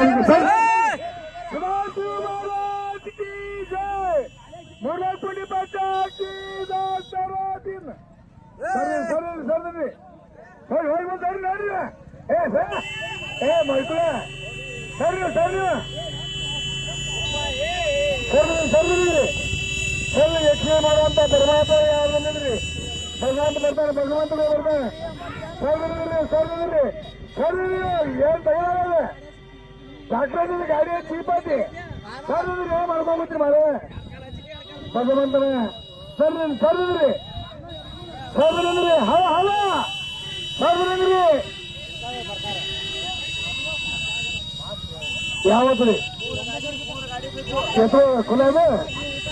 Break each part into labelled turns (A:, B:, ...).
A: Sir Sadashiva Maharaj ಕಿ ಜೈ ಮುರುಳೇಶ್ವರಿ ಪಂಚಾಯತಿ ದಾಸರಾದಿನ್ ಸರಿ ಸರಿ ಸರಿ ಹೋಗಿ ಹೋಗಿ ಬಂದು ಸರಿ ನೋಡ್ರಿ ಏ ಸರ್ ಏ ಮೈಕುಳ ಸರಿ ಸರಿ ಸರಿ ಸರಿ ಸರಿ ಯಕ್ಷಣೆ ಮಾಡುವಂತ ಪರಮಾತ್ಮ ಯಾರು ಬಂದಿದ್ರಿ ಭಗವಂತ ಬರ್ತಾನೆ ಭಗವಂತನೇ ಬರ್ತಾನೆ ಸರ್ದಿದ್ರಿ ಸರ್ದಿದ್ರಿ ಸರ್ದಿದ್ರಿ ಏನ್ ತಗೊಳ್ಳೋದ ಡಾಕ್ಟರ್ ಗಾಡಿ ಚೀಪಾತಿ. ಸರ್ದಿದ್ರಿ ಏನ್ ಮಾಡ್ಕೊಂಡ್ಬಿಟ್ರಿ ಮಾರೆ? ಭಗವಂತನ. ಸರ್ದಿ ಸರ್ದಿದ್ರಿ ಸರ್ದಿದ್ರಿ ಹಲ ಹಲ ಸರ್ದಿದ್ರಿ ಯಾವತ್ತು ಎಷ್ಟೋ ಕುಲಾಮ?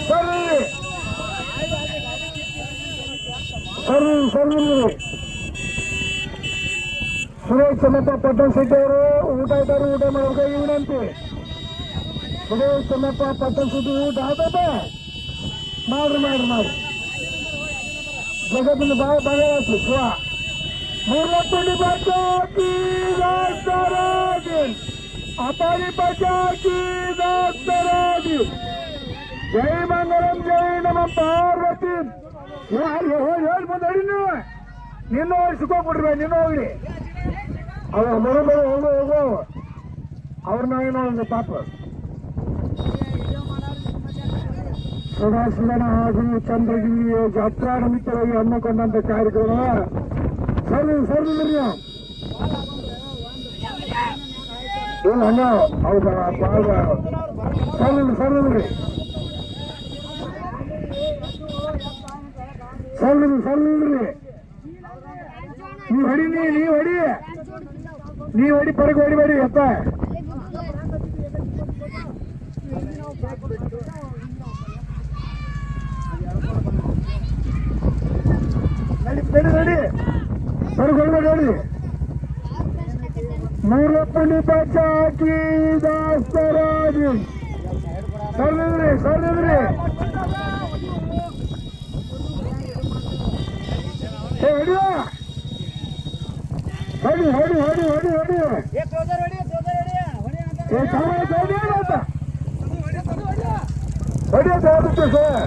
A: ಸರ್ದಿದ್ರಿ ಸರ್ದಿ ಸರ್ದಿದ್ರಿ ಸುರೇಶ್ ಚನ್ನಪ್ಪ ಪಟ್ಟಣ ಸಿದ್ದವರು ಊಟ ಇದ್ದವರು ಊಟ ಮಾಡ್ಬೇಕಾಗಿ ವಿನಂತಿ ಸುರೇಶ್ ಚನ್ನಪ್ಪ ಪಟ್ಟಣ ಶೆಟ್ಟಿ ಊಟ ಆಯ್ತದ ಮಾಡ್ರಿ ಮಾಡ್ರಿ ಮಾಡ್ರಿ ಜಗತ್ತಿನ ಭಾಳ ಭಾಗವಹಿಸಿ ಶಿವ ಮೂರ್ಲಪ್ಪಳ್ಳಿ ಪಂಚಾಯತಿ ದಾಸರಾಜಿ ಅಪಾರಿ ಪಚಾಕಿ ದಾಸರಾಜಿ ಜೈ ಮಂಗಳಂ ಜೈ ನಮ ಪಾರ್ವತಿ ಹೇಳಿ ಮುಂದೆ ನಿನ್ನ ಹೋಗಿ ಸಿಕ್ಕೋಗ್ಬಿಡ್ರಿ ನಿನ್ನ ಹೋಗ್ರಿ ಅವ್ರ ಮನೆ ಬರೋ ಹೋಗೋ ಹೋಗೋ ಅವ್ರನ್ನ ಏನೋ ಒಂದು ಪಾಪ ಸದಾಶಿವನ ಹಾಗೂ ಚಂದ್ರಗಿರಿ ಜಾತ್ರಾ ನಿಮಿತ್ತವಾಗಿ ಹಮ್ಮಿಕೊಂಡಂತ ಕಾರ್ಯಕ್ರಮ ಸರಿ ಸರಿ ನೀವು ಏನು ಹಂಗ ಹೌದಾ ಭಾಳ ಸರಿ ಸರಿ ಸರಿ ಸರಿ ನೀವು ಹೊಡಿ ನೀ ನೀವು ಹೊಡಿ ನೀವು ಹೊಡಿ ಪರಗೆ ಹೊಡಿಬೇಡಿ ಅಪ್ಪ ನಡಿ ನಡಿ ನಡಿ ಪರಗೆ ಹೊಡಿಬೇಡಿ ನೋಡಿ ಮೂರಪ್ಪನಿ ಪಚಾಕಿ ದಾಸ್ತರಾಜಿ ಸರ್ದಿದ್ರಿ ಸರ್ದಿದ್ರಿ ಏ ಹೊಡಿಯೋ ಹೊಡಿ ಹೊಡಿ ಹೊಡಿ ಹೊಡಿ ಹೊಡಿ ಏ ಕಾಮ ಹೊಡಿ ಅಂತ ಹೊಡಿ ಅಂತ ಹೇಳ್ಬಿಟ್ಟು ಸರ್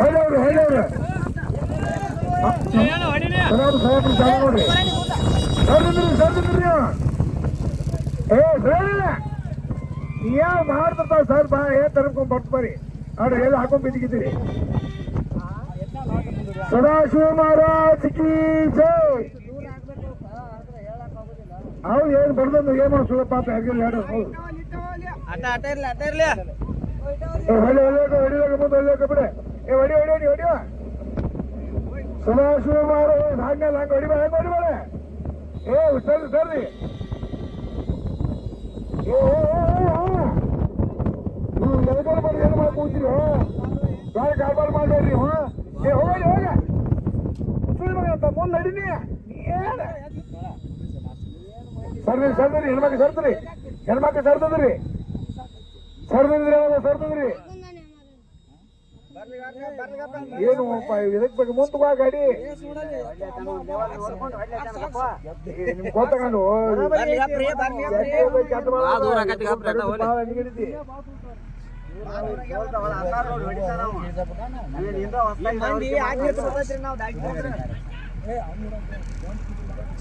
A: ಹೊಡಿಯವ್ರು ಹೊಡಿಯವ್ರು ಸರ್ ಸಾಹೇಬ್ರು ಜಾಗ ನೋಡ್ರಿ ಸರ್ದಿದ್ರಿ ಸರ್ದಿದ್ರಿ ಏ ಸರ್ ಯಾವ ಮಾಡ್ತಿರ್ತಾವ ಸರ್ ಬಾ ಏನ್ ತರ್ಕೊಂಡ್ ಬರ್ತಾರೆ ಅವ್ರು ಎಲ್ಲ ಹಾಕೊಂಡ್ ಬಿದ್ದಿದ್ದೀರಿ ಸದಾಶಿವ ಮಹಾರಾಜ್ ಕಿ ಜೈ ಅವ್ರು ಏನು ಬರ್ದಂದು ಏನ್ ಮಾಡ್ಸೋದ ಪಾಪ ಹೆಂಗಿಲ್ಲ ಹೇಳ ಹೌದು.
B: ಅಟ ಅಟ ಇರ್ಲಿ ಇರ್ಲಿ.
A: ಏ ಹೊಡಿ ಹೊಡಿಯೋಕೆ ಹೊಡಿಯೋಕೆ ಮುಂದೆ ಹೊಡಿಯೋಕೆ ಬಿಡೆ. ಏ ಹೊಡಿ ಹೊಡಿ ಹೊಡಿ ಹೊಡಿಯೋ ಸದಾಶಿವ ಮಹಾರಾಜ್ ಹಂಗಲ್ಲ ಹಂಗ ಹೊಡಿಬ ಹೆಂಗ ಹೊಡಿಬೇಡ ಏ ಸರಿ ಸರಿ ಏ ನೀವು ಬಂದು ಏನು ಮಾಡ್ಕೊಂತೀರಿ ಯಾರು ಕಾರ್ಬಾರ್ ಮಾಡಬೇಡ್ರಿ ಹ್ಞೂ ಏ ಹೋಗಿ ಹೋಗ. ಸುಳ್ಳು ಅಂತ ಮುಂದೆ ನಡೀನಿ. ಏನು ಸರ್ದ್ರಿ ಸರ್ದ್ರಿ, ಹೆಣ್ಮಕ್ಳು ಸರ್ದ್ರಿ. ಹೆಣ್ಮಕ್ಳು ಸರ್ದದ್ರಿ. ಸರ್ದಿದ್ರಿ ಅವಾಗ ಸರ್ದದ್ರಿ. ಏನು ಇದಕ್ ಬಗ್ಗೆ ಮುಂದೆ ಗಾಡಿ.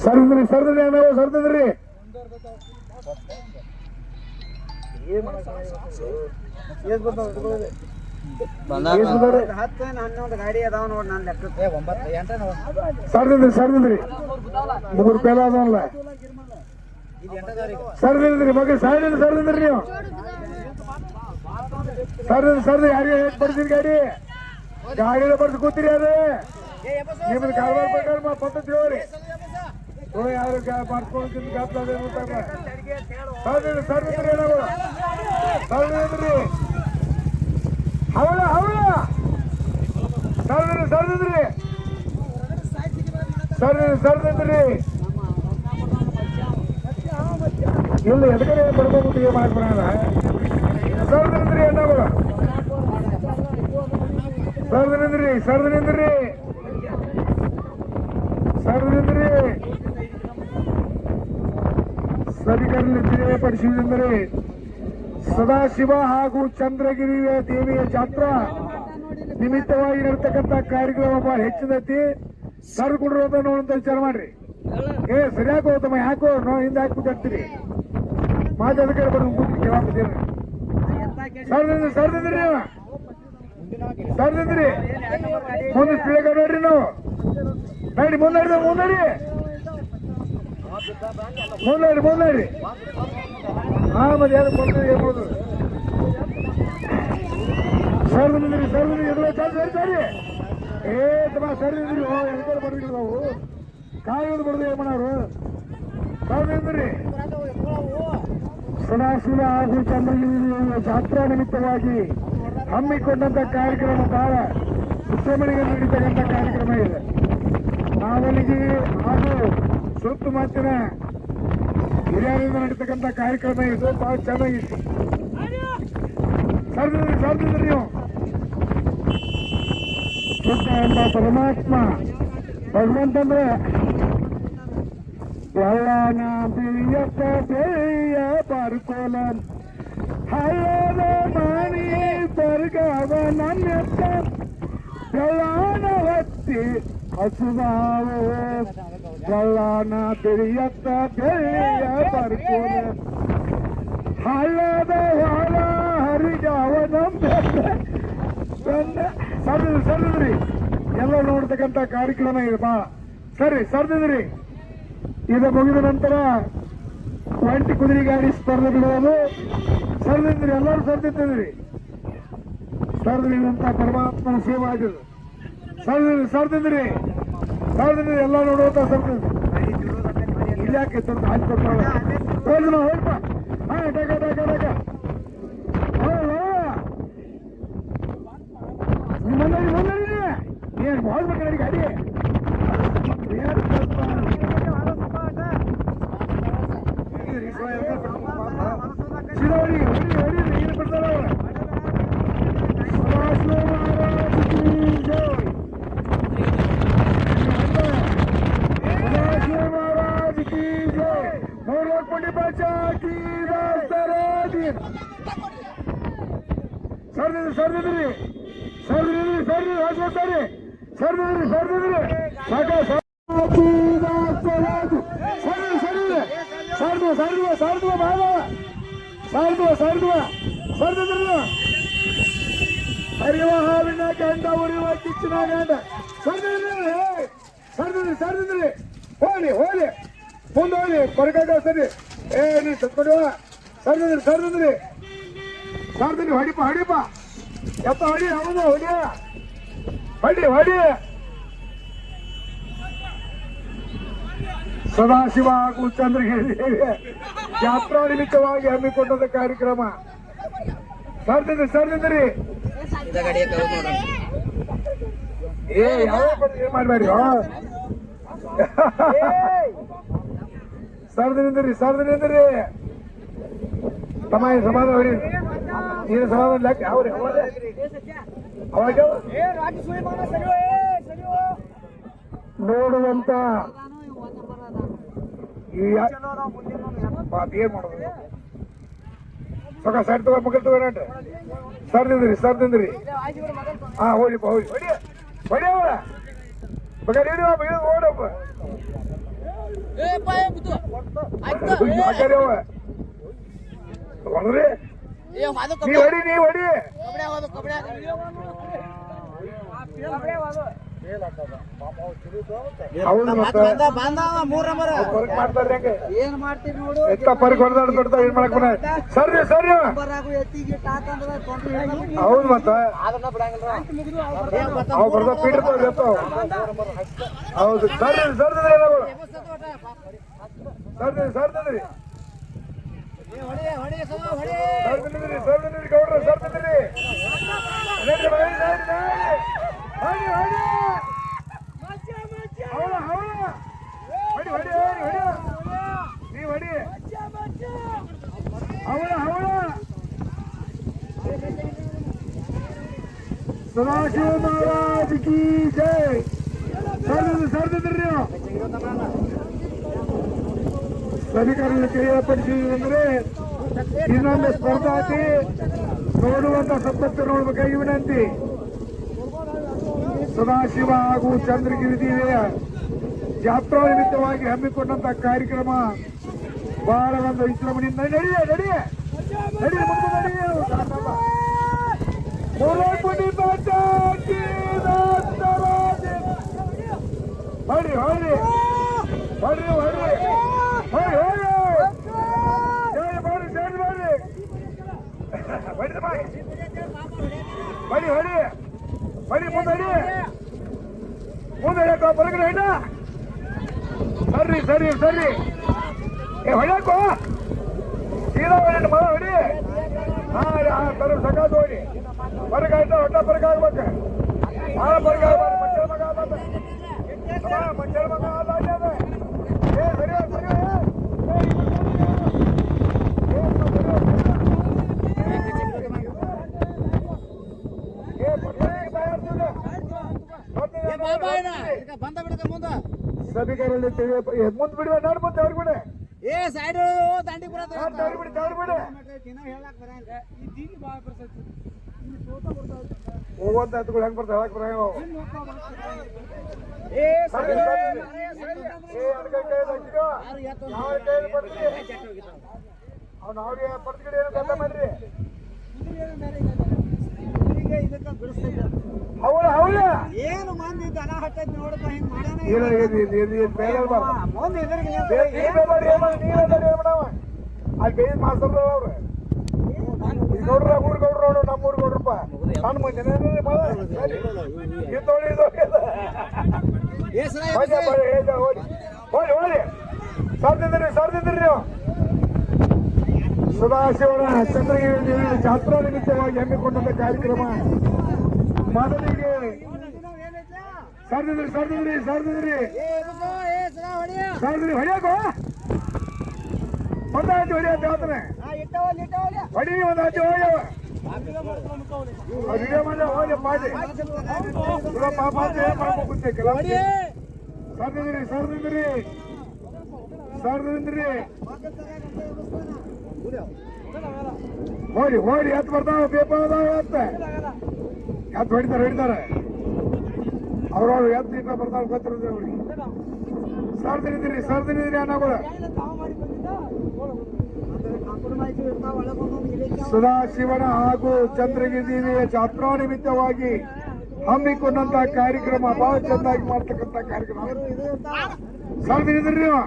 A: ಸರ್ದ್ರಿ ಸರ್ದ್ರಿ ನಾವು ಸರ್ದದ್ರಿ.
B: ಹನ್ನೊಂದು ಗಾಡಿ ಅದಾವ ನೋಡ್ ನನ್ ಲೆಕ್ಕಕ್ಕೆ. ಒಂಬತ್ತು ಎಂಟು
A: ಸರ್ದಿದ್ರಿ ಸರ್ದಿದ್ರಿ. ಮೂರು ರೂಪಾಯಿ
B: ಎಂಟದವ್ರಿಗೆ
A: ಸರ್ದಿದ್ರಿ ಮಗ ಸೈಡ್ ಸರ್ದಿದ್ರಿ ನೀವು. ಸರ್ದಿ ಸರ್ದಿ ಯಾರಿಗೆ ಹೇಗೆ ಬರ್ತೀರಿ ಗಾಡಿ? ಗಾಡಿನ ಬರ್ದು ಕೂತೀರಿ ಅದೇ? ನಿಮ್ದು ಕಾರವಾರ ಪ್ರಕಾರ ಮಾ ಪದ್ಧತಿ ಯಾರು ಮಾಡ್ಕೊಂಡು ಏನಾಗ ಸರ್ದಿದ್ರಿ ಹವಳ ಹವಳ ಸರ್ದಿದ್ರಿ ಸರ್ದಿದ್ರಿ ಸರ್ದಿ ಇಲ್ಲಿ ಇಲ್ಲ ಎದಕಡೆ ಬರ್ಬೇಕು ಏನ್ ಮಾಡ್ಬಿಡೋಣ ಸರ್ದಿದ್ರಿ ಏನಾಗ ಸರ್ದ್ರಿ ಸರ್ದ್ರಿ ಸರ್ದಿದ್ರಿ ಸಭಿಕರಲ್ಲಿ ತಿಳಿಯಪಡಿಸುವುದೆಂದರೆ ಸದಾಶಿವ ಹಾಗೂ ಚಂದ್ರಗಿರಿ ದೇವಿಯ ಜಾತ್ರಾ ನಿಮಿತ್ತವಾಗಿ ನಡತಕ್ಕಂತ ಕಾರ್ಯಕ್ರಮ ಹೆಚ್ಚಿನೈತಿ ಸರ್ ಕೊಡಿರೋದ ನೋಡಂತ ವಿಚಾರ ಮಾಡ್ರಿ. ಏ, ಸರಿಯಾಗಿ ಹೋಗ್ತಮ್ಮ ಯಾಕೋ ನೋ, ಹಿಂದೆ ಹಾಕ್ಬಿಟ್ಟಿರ್ತೀರಿ ಮಾತಾಡಕ್ಕೆ ಬರ್ದು ಕೂತ್ರಿ ಕೇಳಾಕತ್ತೀರ. ಸರ್ದಿಂದ್ರಿ ಸರ್ದಿಂದ್ರಿ ನೀವು. ಸರ್ದಿಂದ್ರಿ. ಮುಂದೆ ಸ್ಪೀಡ್ ನೋಡ್ರಿ ನಾವು. ನಡಿ ಮುಂದೆ ಮುಂದಡಿ ಮುಂದಡಿ ಮುಂದಡಿ ಹಾ, ಮತ್ತೆ ಯಾರು ಬಂದ್ರೆ ಏನ್ ಮಾಡೋದು ಸರ್ ಸರ್ದಿಂದ್ರಿ ಎದುರು ಸರಿ ಸರಿ ಸರಿ. ಏ, ತಮ್ಮ ಸರ್ದಿಂದ್ರಿ ಓ ಎಲ್ಕರ್ ಬರ್ಬೇಕು ನಾವು. ಕಾಯಿಗಳು ಬರ್ದು ಏನ್ ಮಾಡೋರು ಸರ್ದಿಂದ್ರಿ ಸದಾಶಿವ ಹಾಗೂ ಚಂದ್ರಗಿರಿ ಜಾತ್ರಾ ನಿಮಿತ್ತವಾಗಿ ಹಮ್ಮಿಕೊಂಡಂತ ಕಾರ್ಯಕ್ರಮ ಬಹಳ ಉತ್ತಮಳಿಗೆ ನೀಡಿರ್ತಕ್ಕಂಥ ಕಾರ್ಯಕ್ರಮ ಇದೆ. ನಾವಲ್ಲಿಗೆ ಹಾಗೂ ಸುತ್ತು ಮಾತಿನ ಹಿರಿಯರಿಂದ ನಡೀತಕ್ಕಂಥ ಕಾರ್ಯಕ್ರಮ ಇದು. ಬಹಳ ಚೆನ್ನಾಗಿತ್ತು ಸರ್ದಿದ್ರಿ ಸರ್ದಿದ್ರಿ ನೀವು. ಸುತ್ತ ಎಂಬ ಪರಮಾತ್ಮ ಭಗವಂತಂದ್ರೆ ಎಲ್ಲನ ಬಿಳಿಯಪ್ಪ ಬೇಯ ಬರ್ಕೋಲ. ಹಳ್ಳದ ಮಣಿ ಬರ್ಗವ ನನ್ನೆತ್ತ. ಎಲ್ಲನ ಹೊತ್ತಿ ಹಸುವಾವು ಎಲ್ಲನ ತಿಳಿಯತ್ತ ಬೇಯ ಬರ್ಕೋಲ ಹಳ್ಳದ ಹೊಳ ಹರಿಗವ ನಮ್ಮ ಸರ್ದಿದ್ರಿ ಸರ್ದಿದ್ರಿ. ಎಲ್ಲ ನೋಡ್ತಕ್ಕಂಥ ಕಾರ್ಯಕ್ರಮ ಬಾ. ಸರಿ, ಸರ್ದಿದ್ರಿ. ಇದು ಮುಗಿದ ನಂತರ ಒಂಟಿ ಕುದುರೆ ಗಾಡಿ ಸ್ಪರ್ಧೆ ಬಿಡುವುದು ಸರ್ದಿದ್ರಿ, ಎಲ್ಲರೂ ಸರ್ದಿದ್ರಿ ಸರ್ದಿದಂತ ಪರಮಾತ್ಮನ ಸೇವೆ ಆಗಿದೆ. ಸರ್ದಿದ್ರಿ ಸರ್ದಿದ್ರಿ. ಸರ್ದಿದ್ರಿ ಎಲ್ಲ ನೋಡುವಂತ ಸ್ವಲ್ಪ ಇಲ್ಯಾಕೆ ಸ್ವಲ್ಪ ಹೋಗ್ಲಿ ನಾವು ಹೋಗ್ಪ ಹಾ ಟಕ ಟಕ ಟಕ ಮುಂದಡಿ ಮುಂದಡಿ ಏನ್ ಹೋಗ್ಬೇಕು ನಡಿ ಗಾಡಿ ಏನು ಸ್ವಲ್ಪ ಶಿರೋಡಿ ಹೊಡಿ ಹೊಡಿ ನೀರು ಬಿಡ್ತಾರ ಮಹಾರಾಜ್ ಕಿ ಜೈ ಮೂರ್ಲಕ್ಕೊಂಡಿ ಬಚ್ಚಾ ಕಿ ದಾಸ್ತರಾಜಿ ಸರ್ದಿದ್ರಿ ಸರ್ದಿದ್ರಿ ಸರ್ದಿದ್ರಿ ಸರ್ದಿ ರಾಜ ಸರಿ ಸರ್ದಿದ್ರಿ ಸರ್ದಿದ್ರಿ ಸಾಕ ಸರಿ ಸರಿ ಸರ್ದುವ ಸರ್ದುವ ಸರ್ದುವ ಮಾವ ಸರ್ದುವ ಸರ್ದುವ ಸರ್ದಿದ್ರಿ ಹರಿವ ಹಾವಿನ ಗಂಡ ಉರಿವ ಕಿಚ್ಚಿನ ಗಂಡ ಸರ್ದಿದ್ರಿ ಸರ್ದಿದ್ರಿ ಸರ್ದಿದ್ರಿ ಹೋಲಿ ಹೋಲಿ ಮುಂದೆ ಹೋಲಿ ಹೊರಗಾಗ ಸರಿ ಏ ನೀ ತತ್ಕೊಂಡು ಸರ್ದಿದ್ರಿ ಸರ್ದಿದ್ರಿ ಸರ್ದಿದ್ರಿ ಹೊಡಿಪ ಹೊಡಿಪ ಎತ್ತ ಹೊಡಿ ಅವನು ಹೊಡಿ. ಹೊಡಿ ಹೊಡಿ. ಸದಾಶಿವ ಹಾಗೂ ಚಂದ್ರಗಿರಿ ಯಾತ್ರಾ ನಿಮಿತ್ತವಾಗಿ ಹಮ್ಮಿಕೊಂಡದ ಕಾರ್ಯಕ್ರಮ. ಸರ್ದಿದ್ರಿ ಸರ್ದಿದ್ರಿ. ಏ ಯಾವ ಏನ್ ಮಾಡ್ಬೇಡಿ ಸರ್ದಿನಿಂದ್ರಿ ಸರ್ದಿನಿಂದ್ರಿ. ತಮ್ಮ ಏನು ಸಮಾಧಾನ ಹೊಡಿ ಏನು ಸಮಾಧಾನ ಲೆಕ್ಕ ಅವ್ರಿ ಅವಾಗ ನೋಡುವಂತ ಏನ್ ಮಾಡೋದು? ಸೊಕ ಸೈಡ್ ತಗೋ ಮಗಲ್ ತಗೋ ನಾಟ ಸರ್ ನಿಂದ್ರಿ ಹಾ ಹೋಗ್ಲಿಪ್ಪ ಹೋಗಿ ಹೊಡಿ ಅವರ. ಮಗ ಹಿಡಿಯುವ ಓಡಪ್ಪ ಹೊಡ್ರಿ. ನೀ ಹೊಡಿ ನೀ ಹೊಡಿ.
B: ಏನ್ ಮಾಡ್ತೀರಿ ನೋಡು?
A: ಎತ್ತ ಪರ್ಕ್ ಹೊಡೆದಾಡ್ ಕೊಡ್ತಾ ಏನ್ ಮಾಡಕ್ ಬರ ಸರ್ರಿ ಹೌದು ಮತ್ತ ಅವ್ ಬರ್ದ ಎತ್ತಾವ ಹೌದು ಸರ್ರಿ ಸದಾಶಿವ ಮಹಾರಾಜ್ ಕಿ ಜೈ ಸರ್ದಿದ್ರಿ ಸರ್ದಿದ್ರಿ ಸಭಿಕರನ್ನು ತಿಳಿಯಪಡಿಸಿದ್ರೆ ಇನ್ನೊಂದು ಸ್ಪರ್ಧಾತಿ ನೋಡುವಂತ ಸಂಪತ್ತು ನೋಡಬೇಕಾಗಿ ವಿನಂತಿ? ಸದಾಶಿವ ಹಾಗೂ ಚಂದ್ರಗಿರಿ ದೇವಿಯ ಜಾತ್ರಾ ನಿಮಿತ್ತವಾಗಿ ಹಮ್ಮಿಕೊಂಡಂತ ಕಾರ್ಯಕ್ರಮ ಬಹಳ ಒಂದು ವಿಜೃಂಭಣೆಯಿಂದ ನಡೆಯ ನಡೆಯ ನಡೆಯ. ಹೊಡಿ ಹೊಡಿ ಹೊಡಿ ಹೊಡಿ ಹೊಡಿ ಹೊಡಿ ಜೈ ಮಾಡಿ ಜೈ ಮಾಡಿ ಹೊಡಿ ಬಾಯ್ ಹೊಡಿ ಹೊಡಿ ಹೊಡಿ ಮುಂದೆ ಹೊಡಿ ಮುಂದೆ ಹೇಳಕ್ಕ ಬಲಗಡೆ ಹೆಣ್ಣ ಸರಿ ಸರಿ ಸರಿ ಏ ಹೊಡ್ಯಾಕೋ ಸೀದಾ ಹೊಡಿ ಮಗ ಹೊಡಿ ಹಾ ಹಾ ತರ ಸಕಾದ ಹೊಡಿ ಬರಗಾಯ್ತ ಹೊಟ್ಟ ಬರಗಾಗ್ಬೇಕ ಭಾಳ ಬರಗಾಗ್ಬಾರ್ದು ಮಂಚಳ ಮಗ ಆದ ಮಂಚಳ ಮಗ ಆದ ಅಲ್ಲಿ ಅದ ಏ ಸರಿ ಸರಿ
B: ಬಂದ ಬಿಡಕ ಮುಂದ
A: ಸಭಿಕರಲ್ಲಿ ಮುಂದ್ ಬಿಡುವ ನೋಡಿ ಮುಂದೆ ಅವ್ರು ಬಿಡ
B: ಏ ಸೈಡ್ ದಾಂಡಿ ಬರತ್ತ
A: ಅವ್ರು ಬಿಡಿ ಅವ್ರು ಬಿಡ. ಹೋಗುವಂತ ಹತ್ತುಗಳು ಹೆಂಗ್ ಬರ್ತಾವ ಹೇಳಕ್ ಬರ
B: ಏ
A: ಸರಿ, ಸರಿ. ಏ ಅಡ್ಗೆ ಕೈ ಹಾಕಿದ್ರು. ಯಾವ ಕೈಯಲ್ಲಿ ಬರ್ತೀರಿ? ಅವ್ನು ಅವ್ರಿಗೆ ಪರ್ಸ್ಗಡೆ ಏನು ಮಾಡ್ರಿ ಹೌಳ ಹೌಳ
B: ಏನು ಮಂದಿ ದನ ಹಟ್ಟದ್ ನೋಡಪ್ಪ ಹಿಂಗ್ ಮಾಡ್ಯಾನ
A: ಮಾಸ್ತರ್ ಅವ್ರು. ಗೌಡ್ರ ಊರ್ ಗೌಡ್ರು ನೋಡು ನಮ್ಮ ಊರ್ ಗೌಡ್ರಪ್ಪ. ಮಂದಿ. ಇದು. ಹೋಗಿ. ಸರ್ದಿದ್ರಿ ಸರ್ದಿದ್ರಿ ನೀವು. ಸದಾಶಿವನ ಚಂದ್ರಗಿರಿ ಜಾತ್ರಾ ನಿಮಿತ್ತವಾಗಿ ಹಮ್ಮಿಕೊಂಡಂತ ಕಾರ್ಯಕ್ರಮ. ಮೊದಲಿಗೆ ಸರ್ದಿದ್ರಿ ಸರ್ದಿದ್ರಿ ಸರ್ದಿದ್ರಿ. ಸರ್ದಿದ್ರಿ ಹೊಡಿಯಕೋ ಒಂದಾಚೆ ಹೊಡಿಯ ಜಾತ್ರೆ. ಹೊಡಿ ಒಂದಾಚೆ ಹೋಗ್ಯವ ವಿಡಿಯೋ ಮಾಡಿ ಹೋಗಿ ಮಾಡಿ ಇವಾಗ ಪಾಪ ಅಂತ ಏನ್ ಮಾಡ್ಬೇಕು ಗೊತ್ತೇ ಕೆಲವು ಸರ್ದಿದ್ರಿ ಸರ್ದಿದ್ರಿ. ಸರ್ದಿದ್ರಿ. ಹೋರಿ ಹೋರಿ ಎತ್ ಬರ್ತಾವ ಪೇಪರ್ ಅದಾವ ಎತ್ತ ಎತ್ ಹೊಡಿತಾರೆ ಹೊಡಿತಾರೆ. ಅವ್ರವ್ರು ಎತ್ ಇಟ್ಟ ಬರ್ತಾವ್ ಗೊತ್ತಿರೋದು ಅವ್ರಿಗೆ ಸರ್ದಿದ್ರಿ ಸರ್ದಿದ್ರಿ ಅನ್ನಗಳು ಸದಾಶಿವನ ಹಾಗೂ ಚಂದ್ರಗಿರಿ ದೇವಿಯ ಜಾತ್ರಾ ನಿಮಿತ್ತವಾಗಿ ಕಾರ್ಯಕ್ರಮ ಬಹಳ ಚೆನ್ನಾಗಿ ಮಾಡ್ತಕ್ಕಂತ ಕಾರ್ಯಕ್ರಮ. ಸರ್ದಿದ್ರಿ ನೀವು.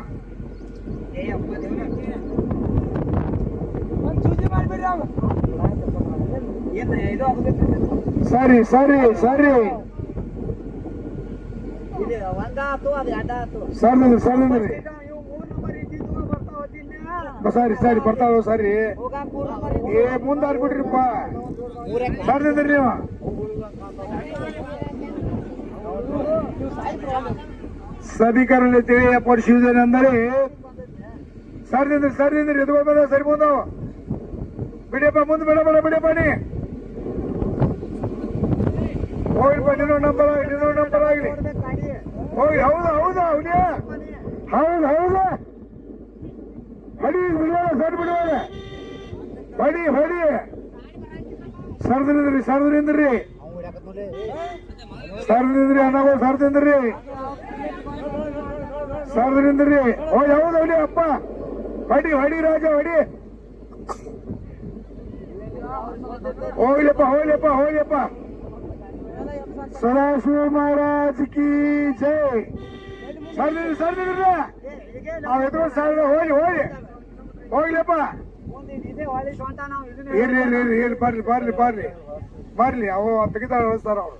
A: ಸರಿ ಸರಿ ಸರಿ.
B: ಎರಡಾತು
A: ಸರ್ದಿದ್ರಿ ಸರ್ದಿದ್ರಿ ಸರಿ ಸರಿ ಬರ್ತಾವ ಸರಿ. ಏ ಮುಂದಾರ್ ಬಿಡ್ರಿಪ್ಪ. ಸರ್ದಿದ್ರಿ ನೀವು. ಸಭಿಕರಲ್ಲಿ ತಿಳಿಯಪಡಿಸುವುದೇನೆಂದರೆ ಸರ್ದಿಂದ್ರಿ ಸರ್ದಿಂದ್ರಿ ಎದುಗಳು ಬಂದ ಸರಿ ಮುಂದಾವ ಬಿಡಿಯಪ್ಪ ಮುಂದೆ ಬಿಡ ಬೇಡ ಬಿಡಿಯಪ್ಪ ನೀ. ಹೋಗ್ರಿಪ್ಪ ನಿನ್ನೋ ನಂಬರ್ ಆಗಲಿ ನಿನ್ನೋ ನಂಬರ್ ಆಗಲಿ. ಹೋಗಿ, ಹೌದು ಹೌದು ಅವನೇ ಹೌದು, ಹೌದಾ. ಹೊಡಿ ಬಿಡುವಲ್ಲ ಸರ್ ಬಿಡುವಲ್ಲ ಹೊಡಿ ಹೊಡಿ. ಸರ್ದಿಂದ್ರಿ ಸರ್ದಿಂದ್ರಿ ಸರ್ದಿಂದ್ರಿ ಅನ್ನಗಳು ಸರ್ದಿಂದ್ರಿ ಸರ್ದಿಂದ್ರಿ ಓ ಯಾವ್ದು ಹೊಡಿ ಅಪ್ಪ. ಹೊಡಿ ಹೊಡಿ, ರಾಜ, ಹೊಡಿ. ಹೋಗ್ಲಿಪ್ಪ ಹೋಗ್ಲಿಪ್ಪ ಹೋಗ್ಲಿಪ್ಪ ಸದಾಶಿವ ಮಹಾರಾಜ್ ಕಿ ಜೈ. ಸರ್ದಿಂದ್ರಿ ಸರ್ದಿಂದ್ರಿ ನಾವ್ ಎದುರು ಹೋಗಿ ಹೋಗಿ. ಹೋಗ್ಲಪ್ಪ. ಇರ್ಲಿ ಇರ್ಲಿ ಇರ್ಲಿ ಇರ್ಲಿ ಬರ್ಲಿ ಬರ್ಲಿ ಬರ್ಲಿ. ಬರ್ಲಿ, ಅವು ತೆಗಿತಾರ ಸರ್ ಅವ್ರು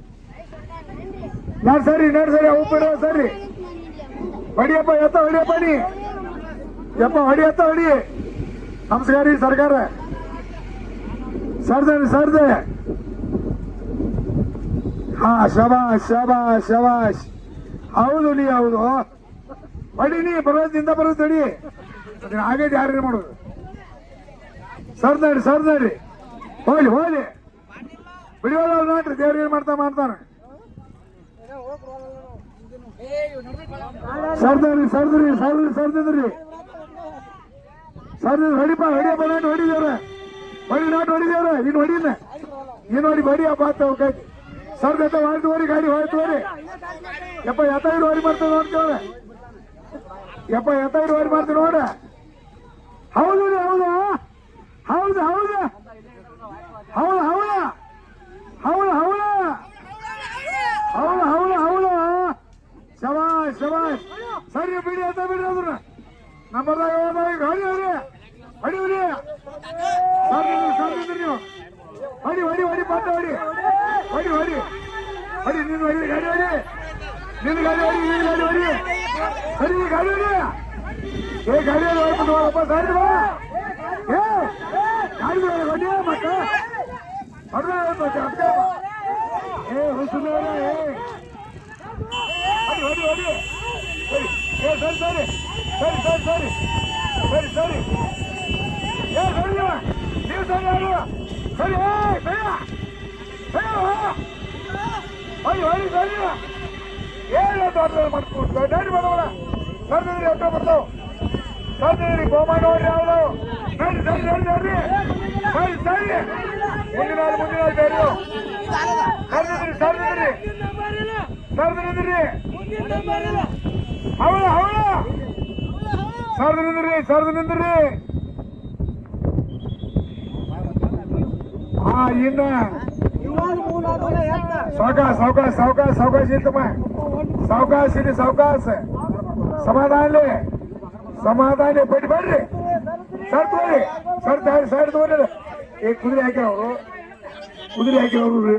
A: ನಾಡ್ ಸರಿ, ನಡ್ ಸರಿ, ಅವು ಬಿಡ, ಸರಿ. ಹೊಡಿಯಪ್ಪ, ಎತ್ತ ಹೊಡಿಯಪ್ಪ ನೀ. ಯಪ್ಪ ಹೊಡಿ, ಎತ್ತ ಹೊಡಿ. ನಮಸ್ಕಾರ ಸರ್ಕಾರ. ಸರ್ದೆ ಸರ್ದೆ. ಹಾ, ಶಬಾಷ್ ಶಬಾಷ್ ಶಬಾಷ್. ಹೌದು ನೀ, ಹೌದು. ಬಡಿ ನೀ ಬರೋದಿಂದ ಬರೋದು ತಡಿ. ಆಗೈತೆ ಯಾರು ಮಾಡೋದು? ಸರ್ದಾಡಿ ಸರ್ದಾಡಿ ಹೋಗ್ಲಿ ಹೋಗ್ಲಿ. ಬಿಡಿಯೋಲ್ಲ ನೋಡ್ರಿ ದೇವ್ರು ಏನ್ ಮಾಡ್ತಾ ಮಾಡ್ತಾನೆ. ಸರ್ದಾರಿ ಸರ್ದ್ರಿ ಸರ್ದ್ರಿ ಸರ್ದಿದ್ರಿ ಸರ್ ನೀವು ಹೊಡಿಪ, ಹೊಡಿಯಪ್ಪ, ನಾಟ್ ಹೊಡಿದೇವ್ರ. ಹೊಡಿ ನಾಟ್ ಹೊಡಿದೇವ್ರ ಇನ್ ಹೊಡಿನ. ಇನ್ ಹೊಡಿ ಬಡಿಯಪ್ಪ ಅಂತ ಕೈ ಸರ್ ಜೊತೆ ಗಾಡಿ ಹೊರಟು ಎಪ್ಪ ಯಪ್ಪ ಎತ್ತ ಇಡು ಹೊಡಿ ಮಾಡ್ತಾನೆ ಎಪ್ಪ ಯಪ್ಪ ಎತ್ತ ಬರ್ತೀವಿ ಹೊಡಿ ಮಾಡ್ತೀನಿ ನೋಡ. ಹೌದು ರೀ ಹೌದು. ಹೌದು ಹೌದು. ಹೌದು ಹೌದು. ಹೌದು ಹೌದು. ಹೌದು ಹೌದು ಹೌದು. ಶಬಾಷ್ ಶವಾಯ್ ಸರಿ ಬಿಡಿ ಅಂತ ಬಿಡಿ ಅದ್ರ. ನಂಬರ್ದಾಗ ಗಾಡಿ ಹೊಡಿ ಹೊಡಿ. ಹೊಡಿ ಸರ್ ನಿಂದ್ರಿ, ಸರ್ ನೀವು. ಹೊಡಿ ಹೊಡಿ ಹೊಡಿ ಬಂದ ಹೊಡಿ. ಹರಿ ಹರಿ ಹರಿ ನೀನು ಹರಿ ಗಾಡಿ ಹರಿ ನಿನ್ನ ಗಾಡಿ ಹರಿ ನಿನ್ನ ಗಾಡಿ ಹರಿ ಹರಿ ಗಾಡಿ ಹರಿ ಏ ಗಾಡಿ ಹೊರಪ್ಪ ಗಾಡಿ ಬಾ ಏ ಗಾಡಿ ಬನ್ನಿ ಮಕ್ಕ ಹೊರ ಏ ಹೊಸನ ಏ ಹರಿ ಹರಿ ಹರಿ ಸರಿ ಏ ಸರಿ ಸರಿ ಸರಿ ಸರಿ ಸರಿ ಸರಿ ಸರಿ ಏ ಸರಿ ನೀವು ಸರಿ ಸರಿ ಏ ಸರಿ ಅಯ್ಯೋ ಅಯ್ಯೋ ಅಯ್ಯೋ ಏನ ದಾಖಲೆ ಮಾಡ್ಕೊಂಡು ಡೈರಿ ಬರೋಣ ಸರ್ದಿದ್ರಿ ಎಷ್ಟ ಬರ್ತಾವ ಸರ್ದಿದ್ರಿ ಬಹುಮಾನ ನೋಡ್ರಿ ಯಾವ್ದು ನಡ್ರಿ ನಡ್ರಿ ಸರಿ ಸರಿ ಮುಂದಿನ ಹಾಳು ಮುಂದಿನ ಹಾಳು ಡೈರಿ ಅವಳ ಅವಳ ಸರ್ದು ನಿಂದ್ರಿ ಸರ್ದು ಇನ್ನ ಸಾವಕಾಶ ಸಾವಕಾಶ ಸಾವಕಾಶ ಸಾವಕಾಶ ಇತ್ತಮ್ಮ ಸಾವಕಾಶ ಇರಿ ಸಾವಕಾಶ ಸಮಾಧಾನ ಸಮಾಧಾನ ಬಿಟ್ಟು ಬರ್ರಿ. ಸರ್ ತೋರಿ, ಸರ್ ಸೈಡ್ ತೋರಿ. ಈ ಕುದುರೆ ಹಾಕಿರೋರು ಕುದುರೆ ಹಾಕಿರೋರು